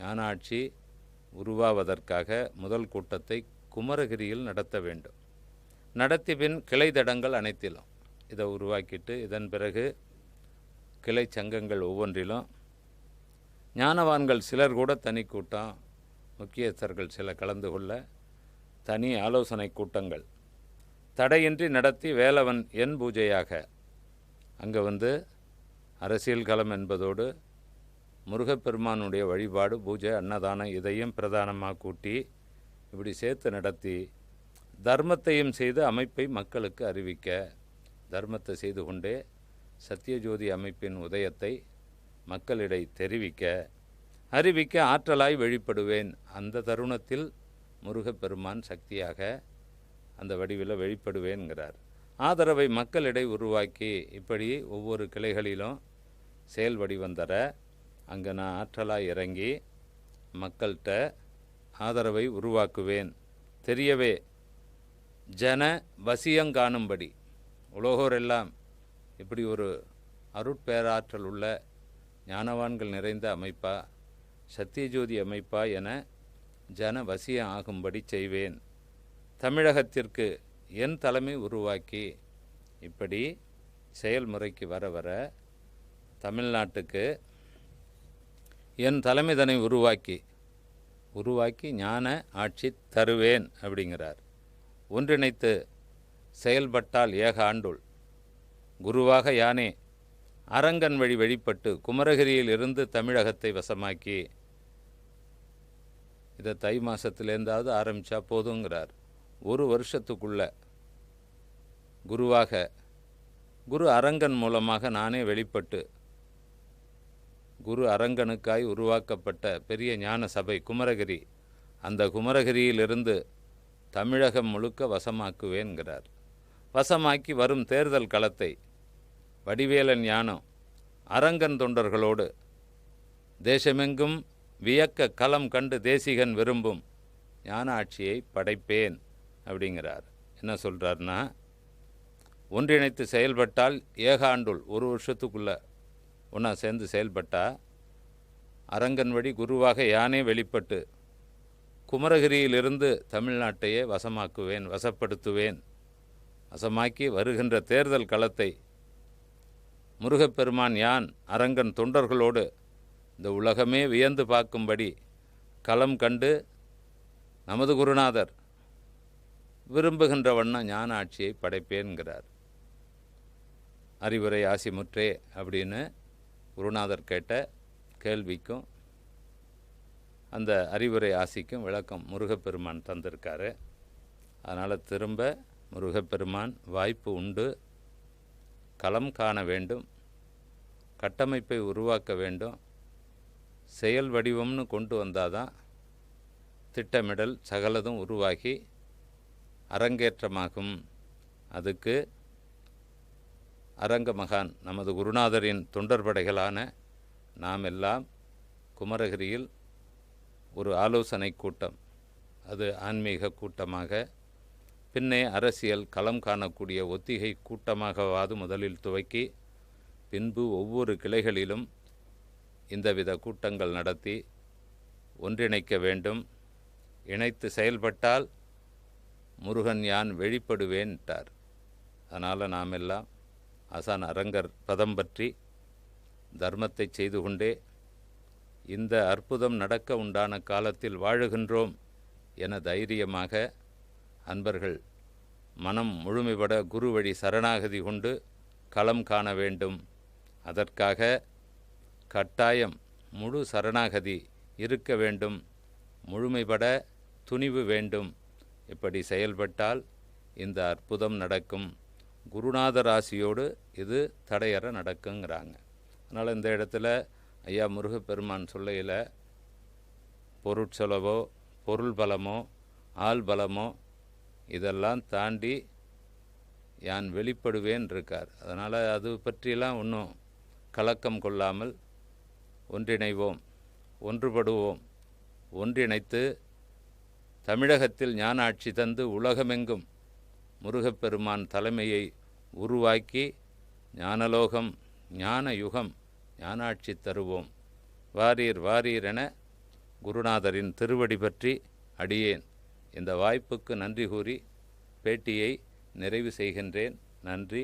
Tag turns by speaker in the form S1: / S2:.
S1: ஞானாட்சி உருவாவதற்காக முதல் கூட்டத்தை குமரகிரியில் நடத்த வேண்டும். நடத்தி பின் கிளை தடங்கள் அனைத்திலும். இதை உருவாக்கிட்டு இதன் பிறகு கிளை சங்கங்கள் ஒவ்வொன்றிலும். ஞானவான்கள் சிலர் கூட தனி கூட்டம் முக்கியஸ்தர்கள் சில கலந்து கொள்ள தனி ஆலோசனை கூட்டங்கள். தடையின்றி நடத்தி வேலவன் என் பூஜையாக அங்கே வந்து அரசியல் களம் என்பதோடு முருகப்பெருமானுடைய வழிபாடு பூஜை அன்னதானம் இதையும் பிரதானமாக கூட்டி இப்படி சேர்த்து நடத்தி தர்மத்தையும் செய்து அமைப்பை மக்களுக்கு அறிவிக்க தர்மத்தை செய்து கொண்டே சத்தியஜோதி அமைப்பின் உதயத்தை மக்களிடை தெரிவிக்க அறிவிக்க ஆற்றலாய் வெளிப்படுவேன். அந்த தருணத்தில் முருகப்பெருமான் சக்தியாக அந்த வடிவில் வெளிப்படுவேன்கிறார். ஆதரவை மக்களிடை உருவாக்கி இப்படி ஒவ்வொரு கிளைகளிலும் செயல் வடிவந்தர அங்கே நான் ஆற்றலாக இறங்கி மக்கள்கிட்ட ஆதரவை உருவாக்குவேன். தெரியவே ஜன வசியங்காணும்படி உலகோரெல்லாம் இப்படி ஒரு அருட்பேராற்றல் உள்ள ஞானவான்கள் நிறைந்த அமைப்பா? சத்தியஜோதி அமைப்பா என ஜன வசியம் ஆகும்படி செய்வேன். தமிழகத்திற்கு என் தலைமை உருவாக்கி இப்படி செயல்முறைக்கு வர வர தமிழ்நாட்டுக்கு என் தலைமைதனை உருவாக்கி உருவாக்கி ஞான ஆட்சி தருவேன் அப்படிங்கிறார். ஒன்றிணைத்து செயல்பட்டால் ஏக ஆண்டுள். குருவாக யானே அரங்கன் வழி வெளிப்பட்டு குமரகிரியில் இருந்து தமிழகத்தை வசமாக்கி இதை தை மாதத்துலேருந்தாவது ஆரம்பித்தா போதுங்கிறார். ஒரு வருஷத்துக்குள்ள குருவாக குரு அரங்கன் மூலமாக நானே வெளிப்பட்டு குரு அரங்கனுக்காய் உருவாக்கப்பட்ட பெரிய ஞான சபை குமரகிரி. அந்த குமரகிரியிலிருந்து தமிழகம் முழுக்க வசமாக்குவேன்கிறார். வசமாக்கி வரும் தேர்தல் களத்தை வடிவேலன் ஞானம் அரங்கன் தொண்டர்களோடு தேசமெங்கும் வியக்க களம் கண்டு தேசிகன் விரும்பும் ஞான ஆட்சியை படைப்பேன் அப்படிங்கிறார். என்ன சொல்கிறார்னா ஒன்றிணைத்து செயல்பட்டால் ஏகாண்டுள் ஒரு வருஷத்துக்குள்ளே ஒன்றா சேர்ந்து செயல்பட்டா அரங்கன் வழி குருவாக யானே வெளிப்பட்டு குமரகிரியிலிருந்து தமிழ்நாட்டையே வசமாக்குவேன் வசப்படுத்துவேன். வசமாக்கி வருகின்ற தேர்தல் களத்தை முருகப்பெருமான் யான் அரங்கன் தொண்டர்களோடு இந்த உலகமே வியந்து பார்க்கும்படி களம் கண்டு நமது குருநாதர் விரும்புகின்ற வண்ணம் ஞான ஆட்சியை படைப்பேன்கிறார். அறிவுரை ஆசிமுற்றே அப்படின்னு குருநாதர் கேட்ட கேள்விக்கும் அந்த அறிவுரை ஆசிக்கும் விளக்கம் முருகப்பெருமான் தந்திருக்காரு. அதனால் திரும்ப முருகப்பெருமான் வாய்ப்பு உண்டு. களம் காண வேண்டும். கட்டமைப்பை உருவாக்க வேண்டும். செயல் வடிவம்னு கொண்டு வந்தால் தான் திட்டமிடல் சகலதும் உருவாகி அரங்கேற்றமாகும். அதுக்கு அரங்க மகான் நமது குருநாதரின் தொண்டர்படைகளான நாம் எல்லாம் குமரகிரியில் ஒரு ஆலோசனை கூட்டம் அது ஆன்மீக கூட்டமாக பின்னே அரசியல் களம் காணக்கூடிய ஒத்திகை கூட்டமாகவாது முதலில் துவக்கி பின்பு ஒவ்வொரு கிளைகளிலும் இந்தவித கூட்டங்கள் நடத்தி ஒன்றிணைக்க வேண்டும். இணைத்து செயல்பட்டால் முருகன் யான் வெளிப்படுவேன்ட்டார். அதனால் நாம் எல்லாம் ஆசான் அரங்கர் பதம் பற்றி தர்மத்தை செய்து கொண்டே இந்த அற்புதம் நடக்க உண்டான காலத்தில் வாழுகின்றோம் என தைரியமாக அன்பர்கள் மனம் முழுமைபட குரு வழி சரணாகதி கொண்டு களம் காண வேண்டும். அதற்காக கட்டாயம் முழு சரணாகதி இருக்க வேண்டும். முழுமைபட துணிவு வேண்டும். இப்படி செயல்பட்டால் இந்த அற்புதம் நடக்கும். குருநாத ராசியோடு இது தடையற நடக்குங்கிறாங்க. அதனால் இந்த இடத்துல ஐயா முருகப்பெருமான் சொல்லையில் பொருட்செலவோ பொருள் பலமோ ஆள் பலமோ இதெல்லாம் தாண்டி யான் வெளிப்படுவேன் இருக்கார். அதனால் அது பற்றியெல்லாம் ஒன்றும் கலக்கம் கொள்ளாமல் ஒன்றிணைவோம் ஒன்றுபடுவோம் ஒன்றிணைத்து தமிழகத்தில் ஞான ஆட்சி தந்து உலகமெங்கும் முருகப்பெருமான் தலைமையை உருவாக்கி ஞானலோகம் ஞான யுகம் ஞானாட்சி தருவோம். வாரீர் வாரீர் என குருநாதரின் திருவடி பற்றி அடியேன். இந்த வாய்ப்புக்கு நன்றி கூறி பேட்டியை நிறைவு செய்கின்றேன். நன்றி.